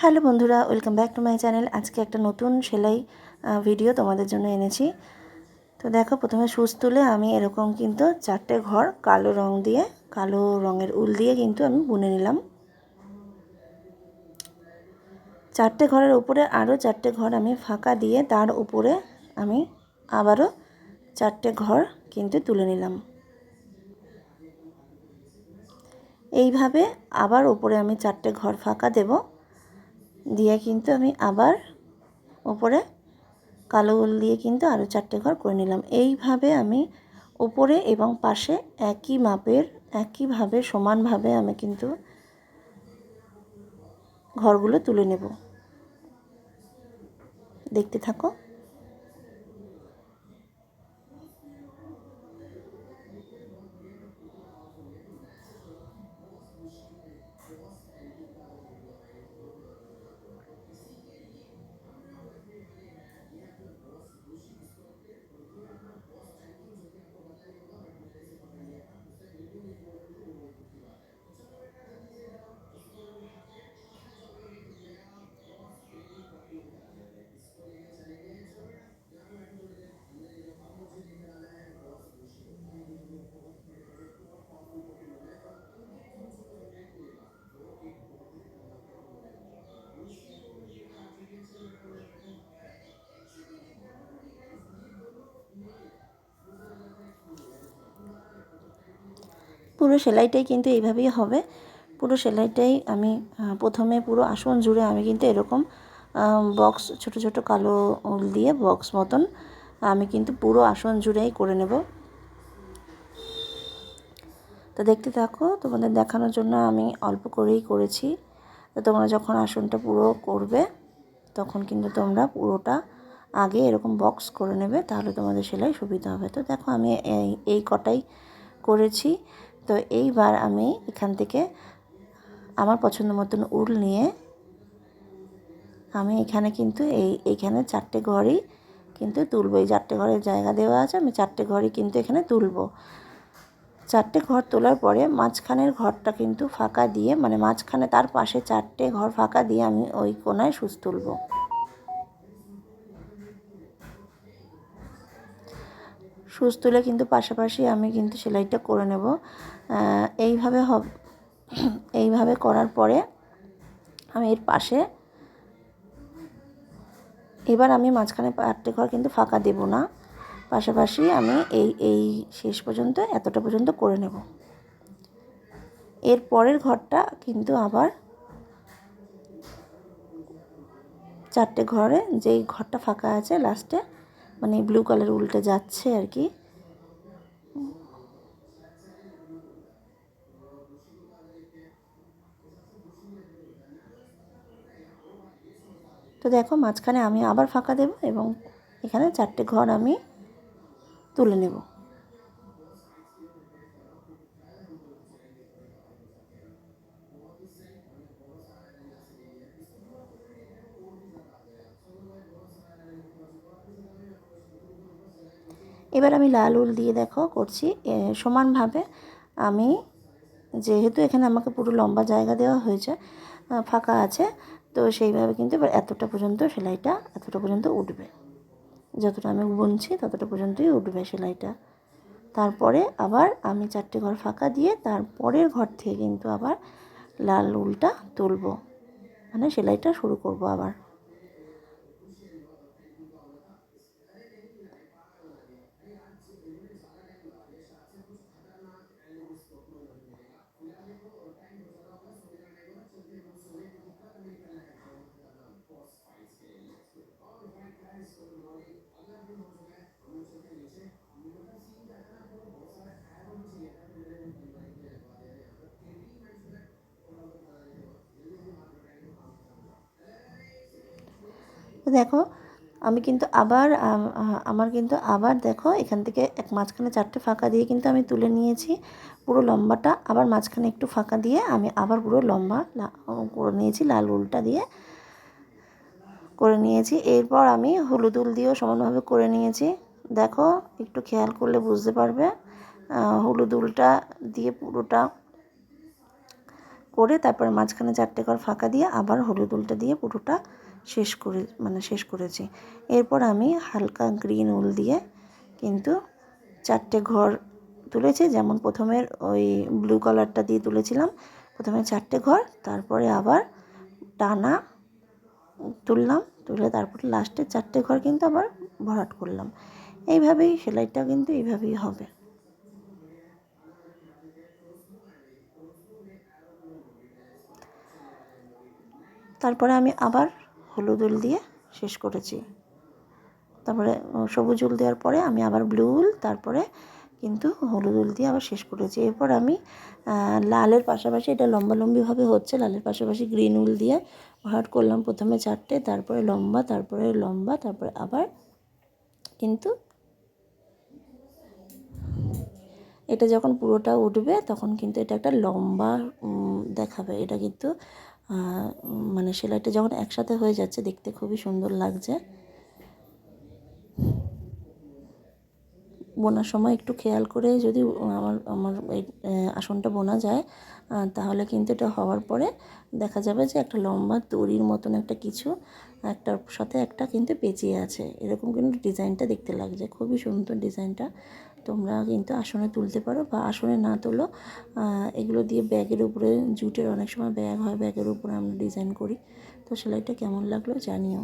Hello বন্ধুরা, welcome back to my channel. আজকে একটা নতুন সেলাই ভিডিও তোমাদের জন্য এনেছি। তো দেখো, প্রথমে সুচ তুলে আমি এরকম কিন্তু চারটে ঘর কালো রং দিয়ে, কালো রঙের উল দিয়ে কিন্তু আমি বুনে নিলাম। চারটে ঘরের উপরে আরও চারটে ঘর আমি ফাঁকা দিয়ে তার উপরে আমি আবারও চারটে ঘর কিন্তু তুলে নিলাম। এইভাবে আবার উপরে আমি চারটে ঘর ফাঁকা দেব। দিয়ে কিন্তু আমি আবার ওপরে কালো উল দিয়ে কিন্তু আরও চারটে ঘর করে নিলাম। এইভাবে আমি ওপরে এবং পাশে একই মাপের, একইভাবে সমানভাবে আমি কিন্তু ঘরগুলো তুলে নেব। দেখতে থাকো। পুরো সেলাইটাই কিন্তু এইভাবেই হবে। পুরো সেলাইটাই আমি প্রথমে পুরো আসন জুড়ে আমি কিন্তু এরকম বক্স ছোট ছোট কালো উল দিয়ে বক্স মতন আমি কিন্তু পুরো আসন জুড়েই করে নেব। তো দেখতে থাকো, তোমাদের দেখানোর জন্য আমি অল্প করেই করেছি। তো তোমরা যখন আসনটা পুরো করবে, তখন কিন্তু তোমরা পুরোটা আগে এরকম বক্স করে নেবে, তাহলে তোমাদের সেলাই সুবিধা হবে। তো দেখো আমি এই এই কটাই করেছি। তো এইবার আমি এখান থেকে আমার পছন্দ মতন উল নিয়ে আমি এখানে কিন্তু এই এইখানে চারটে ঘরই কিন্তু তুলবো। এই চারটে ঘরের জায়গা দেওয়া আছে, আমি চারটে ঘরই কিন্তু এখানে তুলবো। চারটে ঘর তোলার পরে মাঝখানের ঘরটা কিন্তু ফাঁকা দিয়ে মানে মাঝখানে তার পাশে চারটে ঘর ফাঁকা দিয়ে আমি ওই কোনায় সুচ তুলবো। সুচ তুলে কিন্তু পাশাপাশি আমি কিন্তু সেলাইটা করে নেব। এইভাবে হবে, এইভাবে করার পরে আমি এর পাশে এবার আমি মাঝখানে চারটে ঘর কিন্তু ফাঁকা দেব না। পাশাপাশি আমি এই এই শেষ পর্যন্ত, এতটা পর্যন্ত করে নেব। এর পরের ঘরটা কিন্তু আবার চারটে ঘরে যেই ঘরটা ফাঁকা আছে লাস্টে মানে ব্লু কালার উল্টে যাচ্ছে আর কি। তো দেখো, মাঝখানে আমি আবার ফাঁকা দেব এবং এখানে চারটে ঘর আমি তুলে নেব। এবার আমি লাল উল দিয়ে দেখো করছি। সমানভাবে আমি যেহেতু এখানে আমাকে পুরো লম্বা জায়গা দেওয়া হয়েছে ফাঁকা আছে, তো সেইভাবে কিন্তু এবার এতটা পর্যন্ত সেলাইটা এতটা পর্যন্ত উঠবে। যতটা আমি বুনছি ততটা পর্যন্তই উঠবে সেলাইটা। তারপরে আবার আমি চারটে ঘর ফাঁকা দিয়ে তারপরের ঘর থেকে কিন্তু আবার লাল উলটা তুলবো। মানে সেলাইটা শুরু করব আবার। তো দেখো, আমি কিন্তু আবার আমার কিন্তু আবার দেখো, এখান থেকে এক মাঝখানে চারটে ফাঁকা দিয়ে কিন্তু আমি তুলে নিয়েছি। পুরো লম্বাটা আবার মাঝখানে একটু ফাঁকা দিয়ে আমি আবার পুরো লম্বা করে নিয়েছি, লাল উলটা দিয়ে করে নিয়েছি। এরপর আমি হলুদ উল দিয়েও সমানভাবে করে নিয়েছি। দেখো, একটু খেয়াল করলে বুঝতে পারবে হলুদ উলটা দিয়ে পুরোটা করে তারপরে মাঝখানে চারটে ঘর ফাঁকা দিয়ে আবার হলুদ উলটা দিয়ে পুরোটা শেষ করে মানে শেষ করেছি। এরপর আমি হালকা গ্রিন উল দিয়ে কিন্তু চারটে ঘর তুলেছি। যেমন প্রথমের ওই ব্লু কালারটা দিয়ে তুলেছিলাম, প্রথমে চারটে ঘর, তারপরে আবার টানা তুললাম, তুলে তারপর লাস্টে চারটে ঘর কিন্তু আবার ভরাট করলাম। এইভাবেই সেলাইটা কিন্তু এইভাবেই হবে। তারপরে আমি আবার হলুদ উল দিয়ে শেষ করেছি। তারপরে সবুজ উল দেওয়ার পরে আমি আবার ব্লু উল, তারপরে কিন্তু হলুদ উল দিয়ে আবার শেষ করেছি। এরপর আমি লালের পাশাপাশি, এটা লম্বালম্বিভাবে হচ্ছে, লালের পাশাপাশি গ্রিন উল দিয়ে ভরাট করলাম প্রথমে চারটে, তারপরে লম্বা তারপরে লম্বা, তারপরে আবার কিন্তু এটা যখন পুরোটা উঠবে, তখন কিন্তু এটা একটা লম্বা দেখাবে। এটা কিন্তু মানে সেলাইটা যখন একসাথে হয়ে যাচ্ছে, দেখতে খুবই সুন্দর লাগছে। বোনার সময় একটু খেয়াল করে যদি আমার আমার এই আসনটা বোনা যায় তাহলে কিন্তু এটা হওয়ার পরে দেখা যাবে যে একটা লম্বা দড়ির মতন একটা কিছু, একটার সাথে একটা কিন্তু পেঁচিয়ে আছে। এরকম কিন্তু ডিজাইনটা দেখতে লাগছে। খুবই সুন্দর ডিজাইনটা। তোমরা কিন্তু আসনে তুলতে পারো বা আসনে না তোলো এগুলো দিয়ে ব্যাগের উপরে, জুটের অনেক সময় ব্যাগ হয়, ব্যাগের উপরে আমরা ডিজাইন করি। তো সেলাইটা কেমন লাগল জানিও।